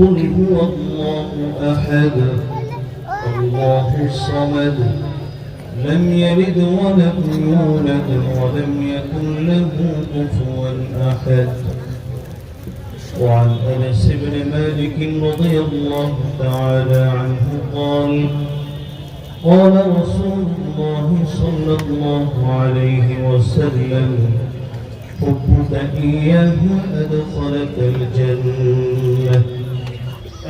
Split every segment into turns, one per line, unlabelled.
قل هو الله أحد. الله الصمد. لم يلد ولم يولد ولم يكن له كفوا أحد. وعن أنس بن مالك رضي الله تعالى عنه قال قال رسول الله صلى الله عليه وسلم حبك إياه أدخلك الجنة.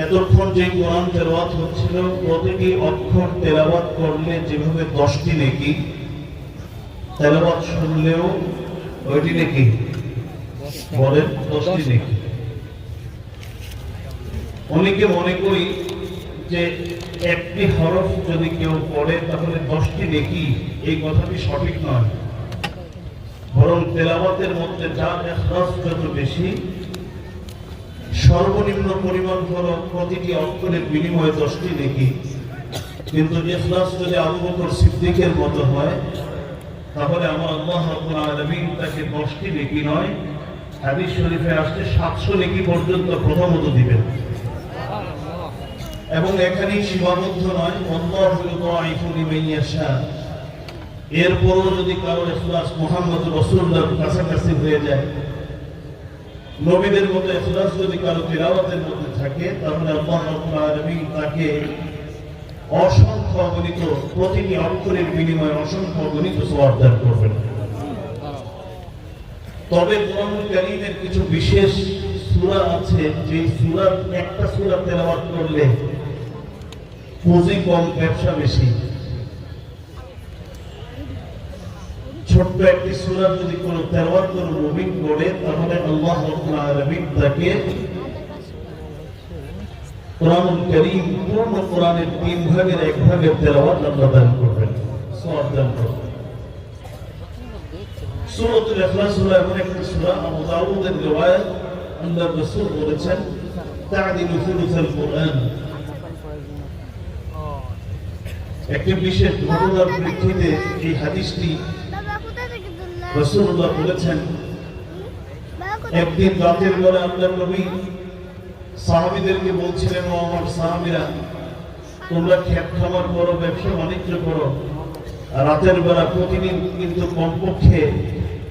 এতক্ষণ যে কোরআন তেলাওয়াত হচ্ছিল, প্রতিটি অক্ষর তেলাওয়াত করলে যেভাবে দশটি নেকি, তেলাওয়াত শুনলেও ওইটি নেকি? বলেন, দশটি নেকি। অনেকে মনে করি যে একটি হরফ যদি কেউ পড়ে, তাহলে দশটি নেকি, এই কথাটি সঠিক নয়। বরং তেলাওয়াতের মধ্যে যার এখলাস যত বেশি সর্বনিম্ন পরিমাণ হলো প্রতিটি অক্ষরের বিনিময়ে দশটি নেকি কিন্তু ইখলাস যদি আবু বকর সিদ্দিকের মতো হয়, তাহলে আমার আল্লাহ রাব্বুল আলামিন তাকে দশটি নেকি নয়, হাদিস শরীফে আসছে সাতশো নেকি পর্যন্ত প্রথমত দিবেন। এবং এখানেই সীমাবদ্ধ নয়, আল্লাহু ইউদাইফু লিমান এরপরও যদি কারও ইখলাস মুহাম্মদ রাসূলুল্লাহর কাছাকাছি হয়ে যায় নবীদের মতো ইখলাস যদি কারও তিলাওয়াতের মধ্যে থাকে, তাহলে আল্লাহ রাব্বুল আলামিন তাকে অসংখ্য অগণিত প্রতিটি অক্ষরের বিনিময়ে অসংখ্য অগণিত সওয়াব দান করবেন। তবে কোরআনুল কারীমের কিছু বিশেষ সূরা আছে, যে সূরার একটা সূরা তেলাওয়াত করলে পুঁজি কম, ব্যবসা বেশি। ছোট্ট একটি সূরা যদি কোন তেলাওয়াত মুমিন করে তাহলে আল্লাহ রাব্বুল তাকে কোরআনুল কারীম পূর্ণ কোরআনের তিন ভাগের এক ভাগের তেলাওয়াত আল্লাহ দান করবেন, সওয়াব করবেন। সূরাতুল ইখলাস হলো এমন একটি সূরা, আবু দাউদের আল্লাহর রাসূল বলেছেন, তা'দিলু সুলুসাল কোরআন। একটি বিশেষ ঘটনার প্রেক্ষিতে এই হাদিসটি রাসূলুল্লাহ বলেছেন, একদিন রাতের বেলা আল্লাহর নবী সাহাবীদেরকে বলছিলেন, ও আমার সাহাবীরা, তোমরা খেত খামার করো, ব্যবসা বাণিজ্য করো। রাতের বেলা প্রতিদিন কিন্তু কমপক্ষে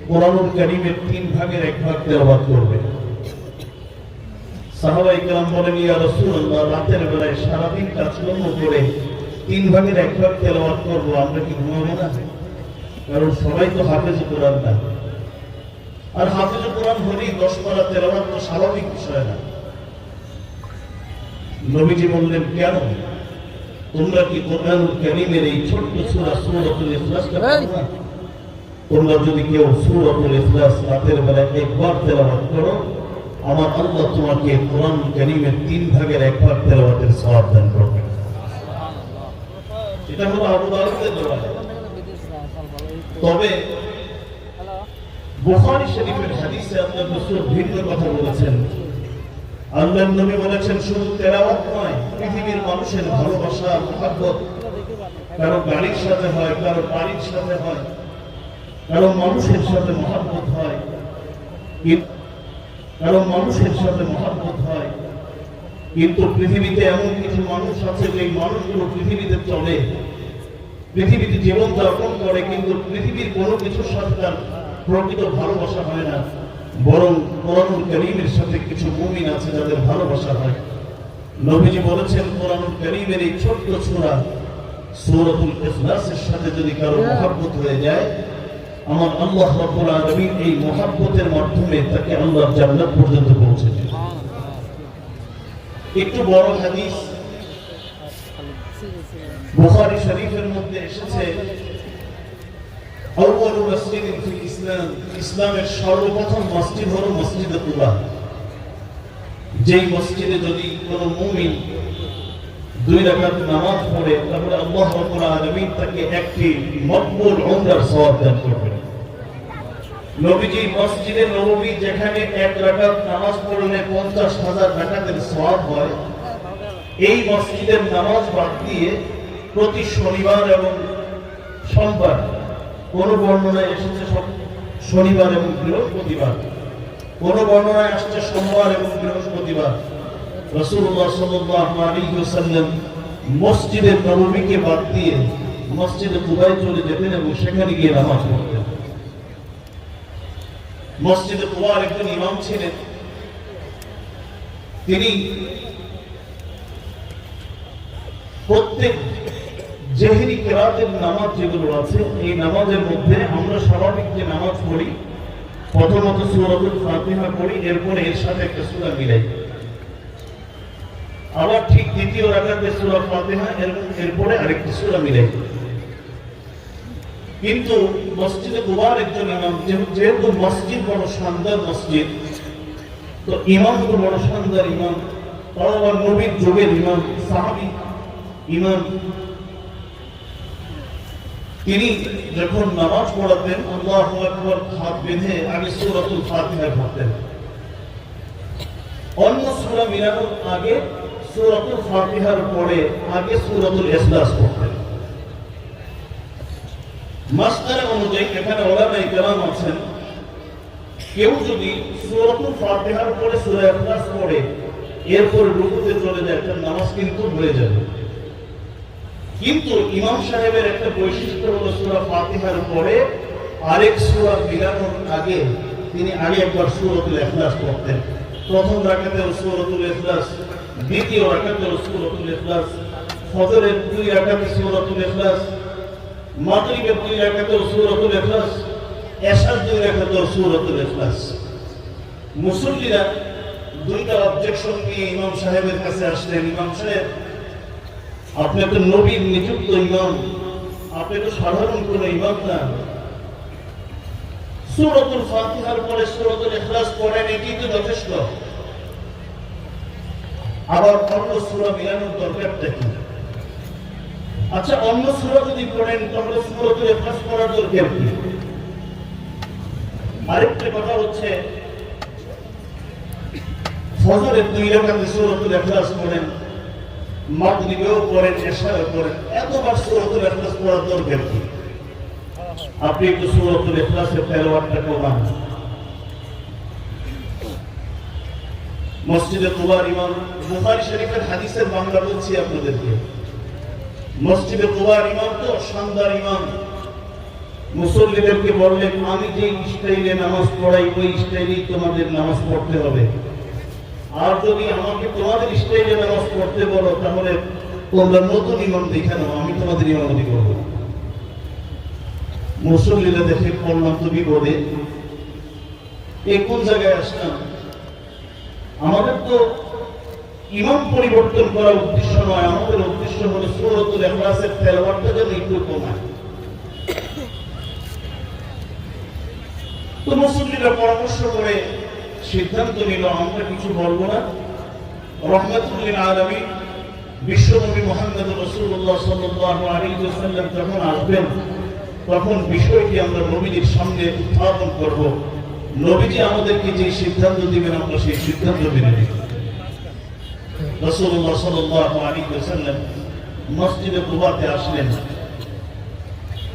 কোরআনুল কারীমের তিন ভাগের এক ভাগ তেলাওয়াত করবে। সাহাবাই কেরাম বলেন, ইয়া রাসূলুল্লাহ, রাতের বেলায় সারাদিন কাজকর্ম করে তিন ভাগের এক ভাগ তেলাওয়াত করব, আমরা কি ঘুমাবো না? কারণ সবাই তো হাফেজ কোরআন না। আর হাফিজ কোরআন হলেই দশ পারা তেলাওয়াত তো স্বাভাবিক বিষয় না। নবীজি বললেন, কেন? তোমরা কি কোরআন কারীমের এই ছোট্ট সূরা সূরাতুল না? তোমরা যদি কেউ সূরাতুল ইখলাস রাতের বেলায় একবার তেলাওয়াত করো, আমার আল্লাহ তোমাকে কোরআন কারীমের তিন ভাগের এক ভাগ তেলাওয়াতের দান করবেন এটা হলো আবু দাউদের রিওয়ায়াত তবে বুখারী শরীফের হাদিসে আল্লাহ রাসূল ভিন্ন কথা বলেছেন। আল্লাহর নবী বলেছেন শুধু তেলাওয়াত নয় পৃথিবীর মানুষের ভালোবাসা মহব্বত কারও গাড়ির সাথে হয় কারও বাড়ির সাথে হয় কারও মানুষের সাথে মহব্বত হয় কারও মানুষের সাথে মহব্বত হয়। কিন্তু পৃথিবীতে এমন কিছু মানুষ আছে যে মানুষগুলো পৃথিবীতে চলে। পৃথিবীতে জীবন যাপন করে কিন্তু পৃথিবীর কোনো কিছুর সাথে তার প্রকৃত ভালোবাসা হয় না। বরং কোরআনুল করিমের সাথে কিছু মুমিন আছে যাদের ভালোবাসা হয়। নবীজি বলেছেন কোরআনুল করিমের এই ছোট্ট সূরা সূরাতুল ইখলাসের সাথে যদি কারও মহব্বত হয়ে যায় আমার আল্লাহ রাব্বুল আলামিন এই মহব্বতের মাধ্যমে তাকে আল্লাহর জান্নাত পর্যন্ত পৌঁছে একটু বড় হাদিস বুখারী শরীফের মধ্যে এসেছে, আউয়াল মসজিদ ফিল ইসলাম, ইসলামের সর্বপ্রথম মসজিদ হলো মসজিদ কুবা যেই মসজিদে যদি কোনো মুমিন দুই রাকাত নামাজ পড়ে, তাহলে আল্লাহ রাব্বুল আলামিন তাকে একটি মকবুল উমরার সওয়াব দান করবেন। নবীজি মসজিদে নববী যেখানে এক রাকাত নামাজ পড়লে পঞ্চাশ হাজার রাকাতের সওয়াব হয়, এই মসজিদের নামাজ বাদ দিয়ে প্রতি শনিবার এবং সোমবার কোন বর্ণনায় এসেছে শনিবার এবং বৃহস্পতিবার। কোন বর্ণনায় আসছে সোমবার এবং বৃহস্পতিবার। আলাইহি ওয়াসাল্লাম মসজিদে নববীকে বাদ দিয়ে মসজিদে চলে যেতেন এবং সেখানে গিয়ে নামাজ পড়তেন। মসজিদে কুবার একজন ইমাম ছিলেন। তিনি প্রত্যেক কেরাতের নামাজ যেগুলো আছে, এই নামাজের মধ্যে আমরা স্বাভাবিক যে নামাজ পড়ি, প্রথমত ফাতিহা পড়ি, এরপরে এর সাথে একটা সূরা মিলাই। আবার ঠিক দ্বিতীয় রাকাতে সূরা ফাতিহা এরপরে আরেকটি সূরা মিলাই। কিন্তু মসজিদে কুবার একজন ইমাম, যেহেতু- মসজিদ বড় শানদার মসজিদ, তো ইমাম তো বড় শানদার ইমাম নবীর যুগের ইমাম, সাহাবি ইমাম তিনি যখন নামাজ পড়াতেন, আল্লাহ আকবর হাত বেঁধে আগে সূরাতুল ফাতিহা পড়তেন। অন্য সূরা মিলানোর আগে সূরাতুল ফাতিহার পরে আগে সূরাতুল ইখলাস পড়তেন। মাসদার অনুযায়ী এখানে ওলামায়ে কেরাম আছেন। কেউ যদি সূরাতুল ফাতিহার পরে সূরা ইখলাস পড়ে, এরপর রুকুতে চলে যায়, তার নামাজ কিন্তু হয়ে যাবে। কিন্তু ইমাম সাহেবের একটা বৈশিষ্ট্য হলো সূরা ফাতিহার পরে আরেক সূরা মিলানোর আগে তিনি আগে একবার সূরাতুল ইখলাস পড়তেন। প্রথম রাকাতে সূরাতুল ইখলাস, দ্বিতীয় রাকাতে সূরাতুল ইখলাস, ফজরের দুই রাকাতে সুরতুল ইখলাস, মাগরিবের দুই রাকাতে সূরাতুল ইখলাস, এশার দুই রাকাতে সূরাতুল ইখলাস। মুসল্লিরা দুইটা অবজেকশন নিয়ে ইমাম সাহেবের কাছে আসলেন। ইমাম সাহেব আপনি তো নবীর নিযুক্ত ইমাম। আপনি তো সাধারণ কোন ইমাম না। সূরাতুল ফাতিহার পরে সূরাতুল ইখলাস পড়েন, এটি তো যথেষ্ট। আবার অন্য সূরা মিলানোর দরকারটা কি? আচ্ছা অন্য সূরা যদি পড়েন, তাহলে সূরাতুল ইখলাস পড়ার দরকার কি? আরেকটা কথা হচ্ছে, ফজরের দুই রাকাতে সূরাতুল ইখলাস পড়েন। মসজিদে হাদিসের বাংলা বলছি আপনাদেরকে। মসজিদে ইমাম তো শানদার ইমাম। মুসল্লিদেরকে বললেন, আমি যে স্টাইলে নামাজ পড়াই, ওই স্টাইলেই তোমাদের নামাজ পড়তে হবে। আর যদি আমাকে তোমাদের স্টাইলে নামাজ পড়তে বলো, তাহলে তোমরা নতুন ইমাম দেখে নাও, আমি তোমাদের ইমামতি করব। মুসল্লিরা দেখে পড়লাম তো বিপদে এ কোন জায়গায় আসলাম? আমাদের তো ইমাম পরিবর্তন করার উদ্দেশ্য নয়, আমাদের উদ্দেশ্য হলো সূরাতুল ইখলাসের তেলাওয়াতটা যেন একটু কমায়। তো মুসল্লিরা পরামর্শ করে সিদ্ধান্ত নিল, আমরা কিছু বলব না। রহমতুল্লিন আলমী, বিশ্বনবী মোহাম্মদ রসুল্লাহ সাল্লাহ সাল্লাম যখন আসবেন, তখন বিষয়টি আমরা নবীজির সামনে উত্থাপন করব। নবীজি আমাদেরকে যে সিদ্ধান্ত দিবেন, আমরা সেই সিদ্ধান্ত মেনে নিব। রসুল্লাহ সাল্লাহ আলী সাল্লাম মসজিদে কুবাতে আসলেন।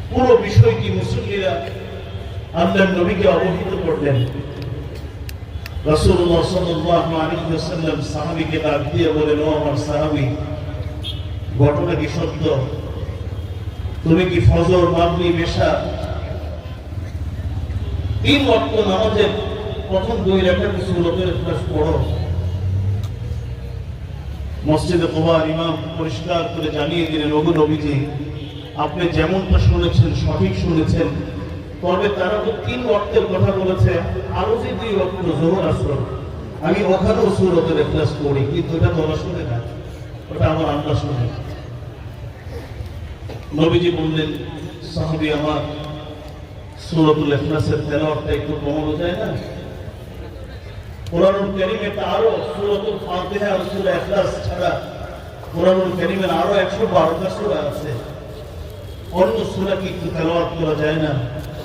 পুরো বিষয়টি মুসল্লিরা আল্লাহ নবীকে অবহিত করলেন। রাসূলুল্লাহ সাল্লাল্লাহু আলাইহি ওয়াসাল্লাম সাহাবীকে দিয়ে বলেন ও আমার সাহাবী, ঘটনা কি সত্য? তুমি কি ফজর, মাগরিব তিন ওয়াক্ত নামাজের প্রথম দুই রাকাত সূরাতুল ইখলাস পড়ো। মসজিদে কুবার ইমাম পরিষ্কার করে জানিয়ে দিলেন, ওগো নবীজি, আপনি যেমনটা শুনেছেন, সঠিক শুনেছেন তবে তারা তো তিন ওয়াক্তের কথা বলেছে আরও যে দুই ওয়াক্ত জোহর আসর। আমি ওখানেও সুরতের ইখলাস করি কিন্তু এটা তোমরা শুনে না। ওটা আমার আল্লাহ শুনে। নবীজি বললেন, সাহাবী, আমার সুরতুল ইখলাসের তেলাওয়াতটা একটু কমানো যায় না? কোরআনুল কারীমে তো আরও সূরাতুল ফাতিহা আর সূরা ইখলাস ছাড়া কোরআনুল কারীমের আরও 112টা সূরা আছে। অন্য সূরা কি একটু তেলাওয়াত করা যায় না।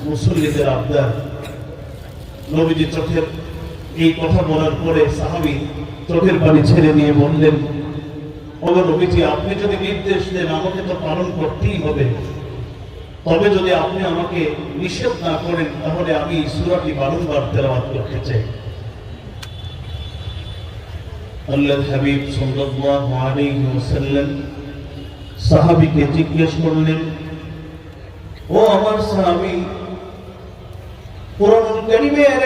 মুসল্লিদের আবদার। নবীজি চোখের এই কথা বলার পরে সাহাবী চোখের পানি ছেড়ে নিয়ে বললেন, ওগো নবীজি, আপনি যদি নির্দেশ দেন, আমাকে তো পালন করতেই হবে। তবে যদি আপনি আমাকে নিষেধ না করেন, তাহলে আমি সূরাটি বারংবার করতে চাই। আল্লাহর হাবিব জিজ্ঞেস করলেন, ও আমার কোরআন কারিমের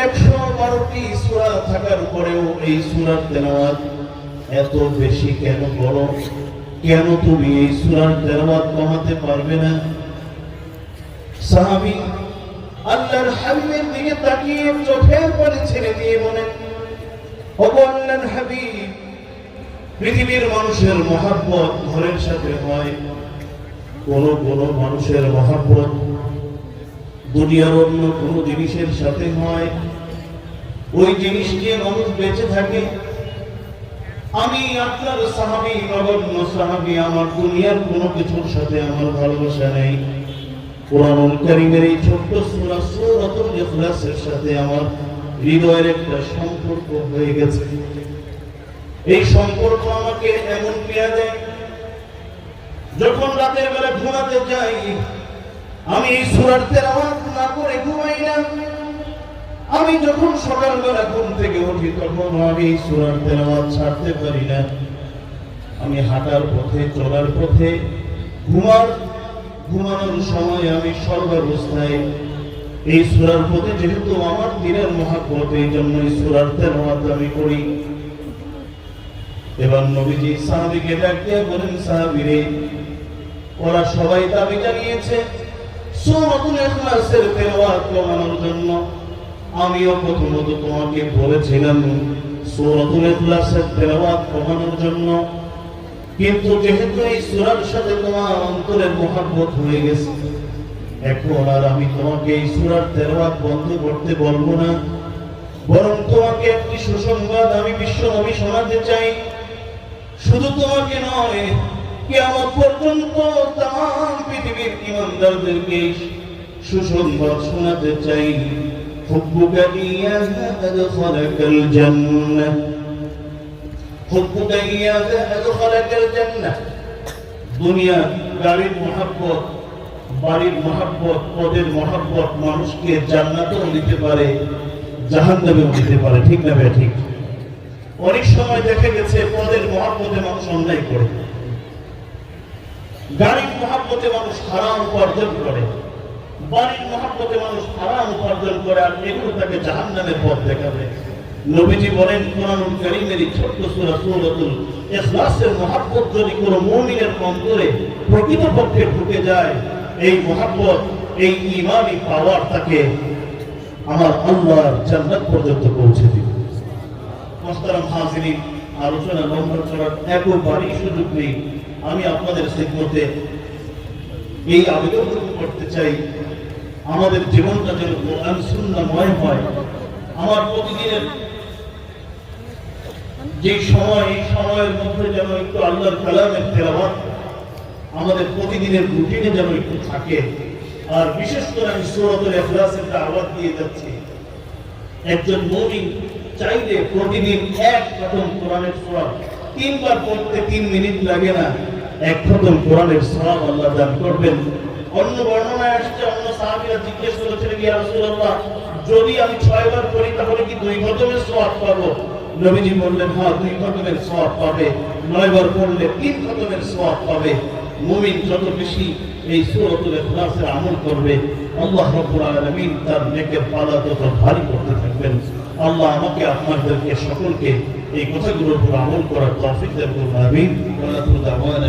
112টি সূরা থাকার এই তেলাওয়াত এত বেশি কেন কেন তুমি এই তেলাওয়াত কমাতে পারবে না? আল্লাহর হাবিবের দিকে তাকিয়ে চোখের ছেড়ে দিয়ে বলেন, ওগো আল্লাহর হাবিব, পৃথিবীর মানুষের মহাব্বত ঘরের সাথে হয়। কোন কোন মানুষের মহাব্বত দুনিয়ার অন্য কোন জিনিসের সাথে হয়। ওই জিনিস নিয়ে মানুষ বেঁচে থাকে। আমি আপনার সাহাবি নগণ্য সাহাবি, আমার দুনিয়ার কোনো কিছুর সাথে আমার ভালোবাসা নেই। এই ছোট্ট ইখলাসের সাথে আমার হৃদয়ের একটা সম্পর্ক হয়ে গেছে। এই সম্পর্ক আমাকে এমন পেয়ে দেয়, যখন রাতের বেলা ঘুমাতে যাই, আমি এই সূরার তেলাওয়াত না করে ঘুমাই না। আমি যখন সকালবেলা ঘুম থেকে উঠি, তখন আমি সূরার তেলাওয়াত ছাড়তে পারি না। আমি হাঁটার পথে, চলার পথে, ঘুমার, ঘুমানোর সময় আমি সর্বাবস্থায় এই সূরার পথে, যেহেতু আমার দিনের মহাব্বত, এই জন্য এই সূরার তেলাওয়াত আমি করি। এবার নবীজি সাহাবীকে ডাক বলেন, সাহাবীরে, ওরা সবাই দাবি জানিয়েছে, সূরাতুল ইখলাসের তেলাওয়াত কমানোর জন্য আমিও প্রথমত তোমাকে বলেছিলাম ইখলাসের তেলাওয়াত কমানোর জন্য। কিন্তু যেহেতু এই সাথে তোমার মহাব্বত হয়ে গেছে, এখন আর আমি তোমাকে এই তেলাওয়াত বন্ধ করতে বলব না। বরং তোমাকে একটি সুসংবাদ আমি বিশ্ব নবী শোনাতে চাই। শুধু তোমাকে নয়, কিয়ামত পর্যন্ত তাম পৃথিবীর ইমানদারদেরকে সুসংবাদ শোনাতে চাই। حبك إياها أدخلك الجنة حبك إياها أدخلك الجنة দুনিয়া গাড়ির মহাব্বত বাড়ির মহাব্বত পদের মহাব্বত মানুষকে জান্নাতেও নিতে পারে জাহান্নামেও নিতে পারে ঠিক না ভাই ঠিক অনেক সময় দেখা গেছে পদের মহাব্বতে মানুষ অন্যায় করে গাড়ির মহাব্বতে মানুষ হারাম উপার্জন করে বাড়ির মহাব্বতে মানুষ হারাম উপার্জন করে আর এগুলো তাকে জাহান্নামের পথ দেখাবে। নবীজি বলেন কোরআনুল কারীমের ছোট্ট সূরা সূরাতুল ইখলাসের মহাব্বত যদি কোনো মুমিনের অন্তরে প্রকৃতপক্ষে ঢুকে যায়, এই মহাব্বত, এই ঈমানি পাওয়ার তাকে আমার আল্লাহর জান্নাত পর্যন্ত পৌঁছে দিবে। মোহতারাম হাজিরিন, আলোচনা লম্বা করার একেবারেই সুযোগ নেই। আমি আপনাদের সিদ্ধতে এই আবেদন করতে চাই। আমাদের জীবনটা যেন কোরআন সুন্নাময় হয়। আমার প্রতিদিনের যে সময়, এই সময়ের মধ্যে যেন একটু আল্লাহর কালামের তেলাওয়াত, আমাদের প্রতিদিনের রুটিনে যেন একটু থাকে। আর বিশেষ করে আমি সূরাতুল ইখলাসের আওয়াজ দিয়ে যাচ্ছি। একজন মুমিন চাইলে প্রতিদিন এক খতম কোরআনের সূরা তিনবার পড়তে তিন মিনিট লাগে না। এক খতম কোরআনের আল্লাহ দান করবেন। অন্য বর্ণনায় আসছে, অন্য জিজ্ঞেস করেছিলেন ইয়া রাসূলুল্লাহ, যদি আমি পড়ি, তাহলে কি দুই খতমের সওয়াব পাবো? নবীজি বললেন হ্যাঁ দুই খতমের সওয়াব পাবে। পড়লে তিন খতমের সওয়াব পাবে। মুমিন যত বেশি এই সূরাতুল ইখলাসের আমল করবে, আল্লাহ রাব্বুল আলামিন তার নেকের পালা তত ভারী করতে থাকবেন। আল্লাহ আমাকে আপনাদেরকে সকলকে এই কথাগুলোর উপর আমল করার তৌফিক দেবেন আমিন। দাওয়ানা